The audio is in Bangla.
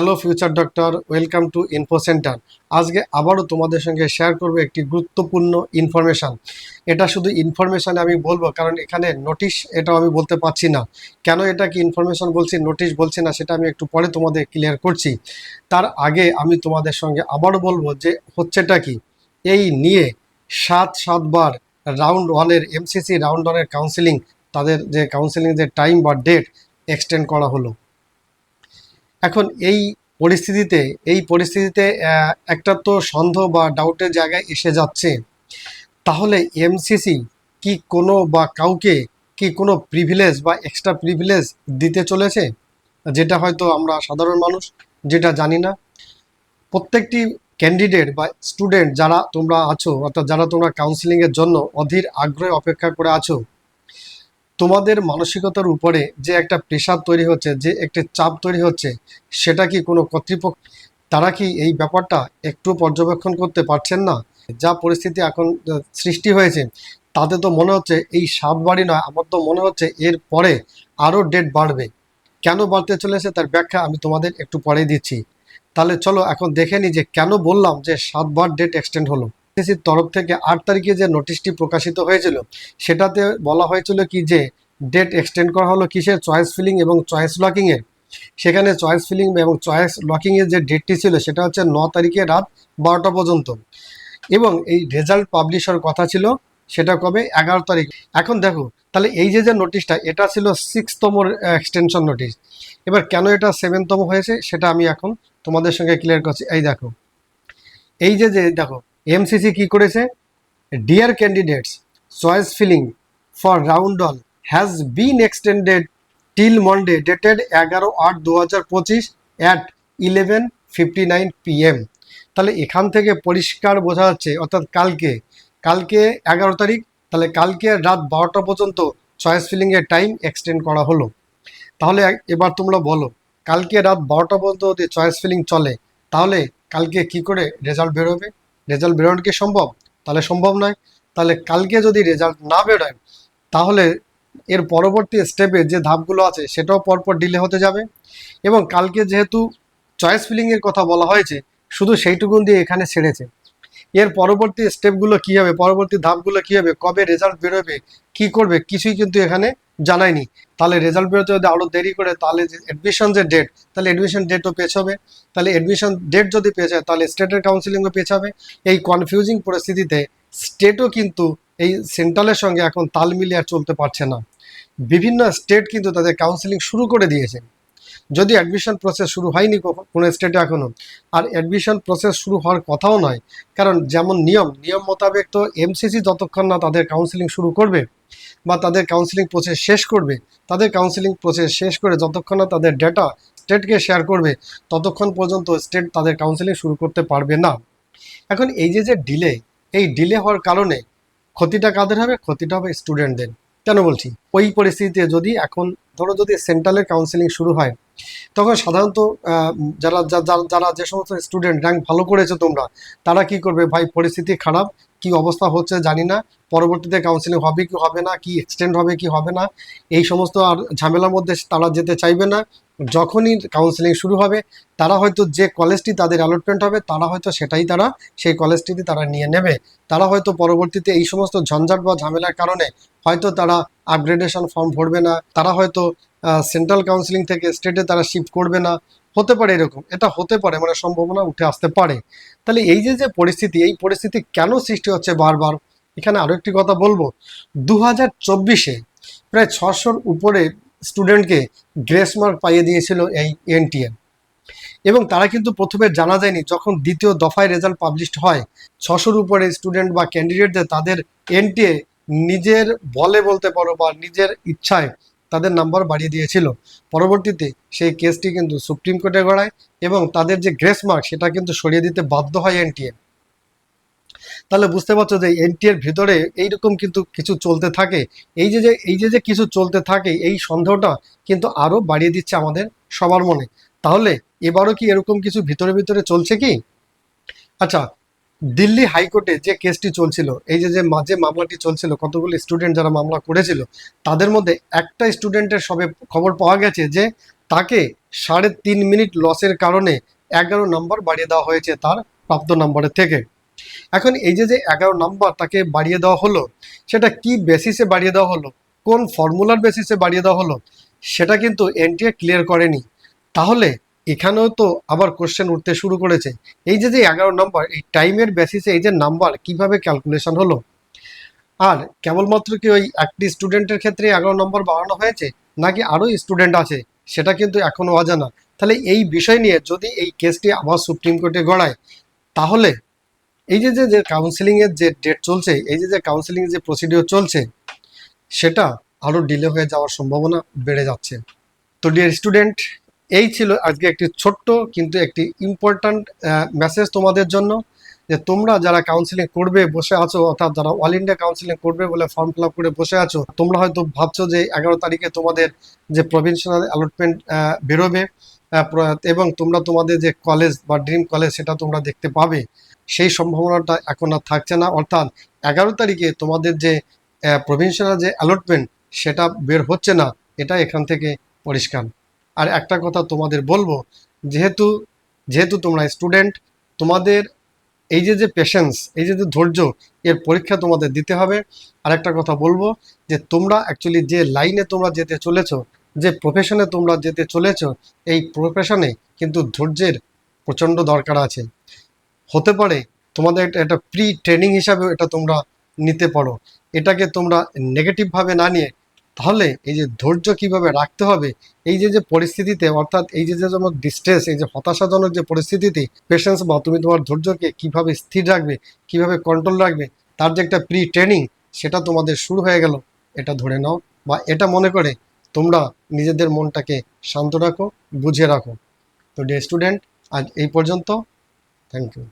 Hello future doctor, welcome to info centre. আজকে আবারও তোমাদের সঙ্গে শেয়ার করব একটি গুরুত্বপূর্ণ ইনফরমেশান। এটা শুধু ইনফরমেশান আমি বলব, কারণ এখানে নোটিশ এটাও আমি বলতে পারছি না। কেন এটা কি ইনফরমেশন বলছি, নোটিশ বলছি না, সেটা আমি একটু পরে তোমাদের ক্লিয়ার করছি। তার আগে আমি তোমাদের সঙ্গে আবারও বলব যে হচ্ছেটা কি? এই নিয়ে সাত সাতবার রাউন্ড ওয়ানের এমসিসি রাউন্ড ওয়ানের কাউন্সিলিং তাদের যে কাউন্সিলিং যে টাইম বা ডেট এক্সটেন্ড করা হলো। এখন এই পরিস্থিতিতে এই পরিস্থিতিতে একটা তো সন্দেহ বা ডাউটের জায়গায় এসে যাচ্ছে। তাহলে এমসিসি কি কোনো বা কাউকে কি কোনো প্রিভিলেজ বা এক্সট্রা প্রিভিলেজ দিতে চলেছে? যেটা হয়তো আমরা সাধারণ মানুষ, যেটা জানি না। প্রত্যেকটি ক্যান্ডিডেট বা স্টুডেন্ট যারা তোমরা আছো, অর্থাৎ যারা তোমরা কাউন্সিলিংয়ের জন্য অধীর আগ্রহে অপেক্ষা করে আছো তোমাদের মানসিকতার উপরে যে একটা প্রেশার তৈরি হচ্ছে, যে একটা চাপ তৈরি হচ্ছে, সেটা কি কোনো কর্তৃপক্ষ, তারা কি এই ব্যাপারটা একটু পর্যবেক্ষণ করতে পারছেন না? যা পরিস্থিতি এখন সৃষ্টি হয়েছে, তাতে তো মনে হচ্ছে এই সাতবারই নয়, আমার তো মনে হচ্ছে এর পরে আরও ডেট বাড়বে। কেন বাড়তে চলেছে তার ব্যাখ্যা আমি তোমাদের একটু পরে দিচ্ছি। তাহলে চলো এখন দেখে নিই যে কেন বললাম যে সাতবার ডেট এক্সটেন্ড হলো। সিসির তরফ থেকে আট তারিখে যে নোটিশটি প্রকাশিত হয়েছিল, সেটাতে বলা হয়েছিল কি যে ডেট এক্সটেন্ড করা হলো কিসের, চয়েস ফিলিং এবং চয়েস লকিংয়ের সেখানে চয়েস ফিলিং এবং চয়েস লকিংয়ের যে ডেটটি ছিল, সেটা হচ্ছে ন তারিখে রাত বারোটা পর্যন্ত। এবং এই রেজাল্ট পাবলিশ হওয়ার কথা ছিল সেটা কবে? এগারো তারিখ। এখন দেখো, তাহলে এই যে যে নোটিশটা, এটা ছিল সিক্সতম এক্সটেনশন নোটিশ এবার কেন এটা সেভেনতম হয়েছে, সেটা আমি এখন তোমাদের সঙ্গে ক্লিয়ার করছি। এই দেখো, এই যে যে, দেখো এমসিসি কি করেছে? Dear candidates choice filling for round all has been extended till Monday dated এগারো আট দু হাজার পঁচিশ at eleven fifty nine PM তাহলে এখান থেকে পরিষ্কার বোঝা যাচ্ছে, অর্থাৎ কালকে কালকে এগারো তারিখ, তাহলে কালকে রাত বারোটা পর্যন্ত চয়েস ফিলিংয়ের টাইম এক্সটেন্ড করা হলো। তাহলে এবার তোমরা বলো, কালকে রাত বারোটা পর্যন্ত যদি চয়েস ফিলিং চলে, তাহলে কালকে কি করে রেজাল্ট বেরোবে? রেজাল্ট বেরোনো কি সম্ভব? তাহলে সম্ভব নয়। তাহলে কালকে যদি রেজাল্ট না বেরোয়, তাহলে এর পরবর্তী স্টেপে যে ধাপগুলো আছে, সেটাও পরপর ডিলে হতে যাবে। এবং কালকে যেহেতু চয়েস ফিলিংয়ের কথা বলা হয়েছে, শুধু সেইটুকুন দিয়ে এখানে ছেড়েছে। এর পরবর্তী স্টেপগুলো কী হবে, পরবর্তী ধাপগুলো কী হবে, কবে রেজাল্ট বেরোবে, কি করবে, কিছুই কিন্তু এখানে জানায়নি। তাহলে রেজাল্ট বেরোতে যদি আরও দেরি করে, তাহলে অ্যাডমিশন যে ডেট তাহলে অ্যাডমিশন ডেটও পেছ হবে। তাহলে অ্যাডমিশন ডেট যদি পেছায় তাহলে স্টেটের কাউন্সিলিংও পেছ হবে। এই কনফিউজিং পরিস্থিতিতে স্টেটও কিন্তু এই সেন্ট্রালের সঙ্গে এখন তাল মিলিয়ে আর চলতে পারছে না। বিভিন্ন স্টেট কিন্তু তাদের কাউন্সিলিং শুরু করে দিয়েছে। যদি অ্যাডমিশন প্রসেস শুরু হয়নি কোনো স্টেটে এখনও আর অ্যাডমিশন প্রসেস শুরু হওয়ার কথাও নয়, কারণ যেমন নিয়ম নিয়ম মোতাবেক তো এমসিসি যতক্ষণ না তাদের কাউন্সিলিং শুরু করবে বা তাদের কাউন্সিলিং প্রসেস শেষ করবে, তাদের কাউন্সিলিং প্রসেস শেষ করে যতক্ষণ না তাদের ডেটা স্টেটকে শেয়ার করবে, ততক্ষণ পর্যন্ত স্টেট তাদের কাউন্সিলিং শুরু করতে পারবে না। এখন এই যে যে ডিলে এই ডিলে হওয়ার কারণে ক্ষতিটা কাদের হবে? ক্ষতিটা হবে স্টুডেন্টদের কেন বলছি? ওই পরিস্থিতিতে যদি এখন ধরো যদি সেন্ট্রালের কাউন্সেলিং শুরু হয়, তখন সাধারণত যারা যারা যে সমস্ত স্টুডেন্ট র্যাঙ্ক ভালো করেছে তোমরা, তারা কি করবে? ভাই, পরিস্থিতি খারাপ, কি অবস্থা হচ্ছে জানি না, পরবর্তীতে কাউন্সিলিং হবে কি হবে না, কি এক্সটেন্ড হবে কি হবে না, এই সমস্ত আর ঝামেলার মধ্যে তারা যেতে চাইবে না যখনই কাউন্সিলিং শুরু হবে, তারা হয়তো যে কলেজটি তাদের অ্যালটমেন্ট হবে, তারা হয়তো সেটাই তারা, সেই কলেজটিতে তারা নিয়ে নেবে। তারা হয়তো পরবর্তীতে এই সমস্ত ঝঞ্ঝাট বা ঝামেলার কারণে হয়তো তারা আপগ্রেডেশন ফর্ম ভরবে না, তারা হয়তো সেন্ট্রাল কাউন্সিলিং থেকে স্টেটে তারা শিফট করবে না। হতে পারে এরকম, এটা হতে পারে মানে সম্ভাবনা উঠে আসতে পারে। তাহলে এই যে যে পরিস্থিতি, এই পরিস্থিতি কেন সৃষ্টি হচ্ছে বারবার? এখানে আরও একটি কথা বলব। দু হাজার চব্বিশে প্রায় ছশোর উপরে স্টুডেন্টকে গ্রেস মার্ক পাইয়ে দিয়েছিল এই এনটিএ এবং তারা কিন্তু প্রথমে জানা যায়নি যখন দ্বিতীয় দফায় রেজাল্ট পাবলিশড হয়, ছশোর উপরে স্টুডেন্ট বা ক্যান্ডিডেটদের তাদের এনটিএ নিজের বলে বলতে পারো বা নিজের ইচ্ছায় তাদের নাম্বার বাড়িয়ে দিয়েছিল। পরবর্তীতে সেই কেসটি কিন্তু সুপ্রিম কোর্টে গড়ায় এবং তাদের যে গ্রেস মার্ক সেটা কিন্তু সরিয়ে দিতে বাধ্য হয় এনটিএ তাহলে বুঝতে পারছ যে এনটি এর ভিতরে এইরকম কিন্তু কিছু চলতে থাকে। এই যে যে, এই যে যে কিছু চলতে থাকে, এই সন্দেহটা কিন্তু আরও বাড়িয়ে দিচ্ছে আমাদের সবার মনে। তাহলে এবারও কি এরকম কিছু ভিতরে ভিতরে চলছে কি? আচ্ছা দিল্লি হাইকোর্টে যে কেসটি চলছিল, এই যে যে মাঝে মামলাটি চলছিল, কতগুলো স্টুডেন্ট যারা মামলা করেছিল, তাদের মধ্যে একটা স্টুডেন্টের সবে খবর পাওয়া গেছে যে তাকে সাড়ে তিন মিনিট লসের কারণে এগারো নম্বর বাড়িয়ে দেওয়া হয়েছে তার প্রাপ্ত নম্বরের থেকে। এখন এই যে যে এগারো নম্বর তাকে বাড়িয়ে দেওয়া হলো, সেটা কি বেসিসে বাড়িয়ে দেওয়া হলো? কোন ফর্মুলার বেসিসে বাড়িয়ে দেওয়া হলো? সেটা কিন্তু এনটিএ ক্লিয়ার করেনি। তাহলে এখানেও তো আবার কোশ্চেন উঠতে শুরু করেছে। এই যে যে এগারো নম্বর, এই টাইমের বেসিসে এই যে নাম্বার, কীভাবে ক্যালকুলেশন হলো? আর কেবলমাত্র কি ওই একটি স্টুডেন্টের ক্ষেত্রে এগারো নম্বর বাড়ানো হয়েছে, নাকি আরও স্টুডেন্ট আছে? সেটা কিন্তু এখনও অজানা। তাহলে এই বিষয় নিয়ে যদি এই কেসটি আবার সুপ্রিম কোর্টে গড়ায়, তাহলে এই যে যে যে কাউন্সিলিংয়ের যে ডেট চলছে, এই যে যে কাউন্সিলিং এর যে প্রসিডিওর চলছে, সেটা আরও ডিলে হয়ে যাওয়ার সম্ভাবনা বেড়ে যাচ্ছে। তো ডিয়ার স্টুডেন্ট এই ছিল আজকে একটি ছোট্ট কিন্তু একটি ইম্পর্ট্যান্ট মেসেজ তোমাদের জন্য যে তোমরা যারা কাউন্সিলিং করবে, বসে আছো, অর্থাৎ যারা অল ইন্ডিয়া কাউন্সিলিং করবে বলে ফর্ম ফিল আপ করে বসে আছো, তোমরা হয়তো ভাবছ যে এগারো তারিখে তোমাদের যে প্রভিনশনাল অ্যালটমেন্ট বেরোবে এবং তোমরা তোমাদের যে কলেজ বা ড্রিম কলেজ সেটা তোমরা দেখতে পাবে। সেই সম্ভাবনাটা এখন আর থাকছে না। অর্থাৎ এগারো তারিখে তোমাদের যে প্রভিনশনাল যে অ্যালটমেন্ট সেটা বের হচ্ছে না। এটা এখান থেকে পরিষ্কার। আর একটা কথা তোমাদের বলব, যেহেতু যেহেতু তোমরা স্টুডেন্ট তোমাদের এই যে যে পেশেন্স এই যে যে ধৈর্য, এর পরীক্ষা তোমাদের দিতে হবে। আর একটা কথা বলব, যে তোমরা অ্যাকচুয়ালি যে লাইনে তোমরা যেতে চলেছো, যে প্রফেশনে তোমরা যেতে চলেছো, এই প্রফেশনে কিন্তু ধৈর্যের প্রচণ্ড দরকার আছে। হতে পারে তোমাদের একটা প্রি ট্রেনিং হিসাবে এটা তোমরা নিতে পারো। এটাকে তোমরা নেগেটিভভাবে না নিয়ে, তাহলে এই যে ধৈর্য কীভাবে রাখতে হবে, এই যে যে পরিস্থিতিতে, অর্থাৎ এই যে যে যেমন ডিস্ট্রেস এই যে হতাশাজনক যে পরিস্থিতিতে পেশেন্স বা তুমি তোমার ধৈর্যকে কীভাবে স্থির রাখবে, কীভাবে কন্ট্রোল রাখবে, তার যে একটা প্রি ট্রেনিং সেটা তোমাদের শুরু হয়ে গেল। এটা ধরে নাও বা এটা মনে করে তোমরা নিজেদের মনটাকে শান্ত রাখো, বুঝে রাখো। তো ডে স্টুডেন্ট আজ এই পর্যন্ত। Thank you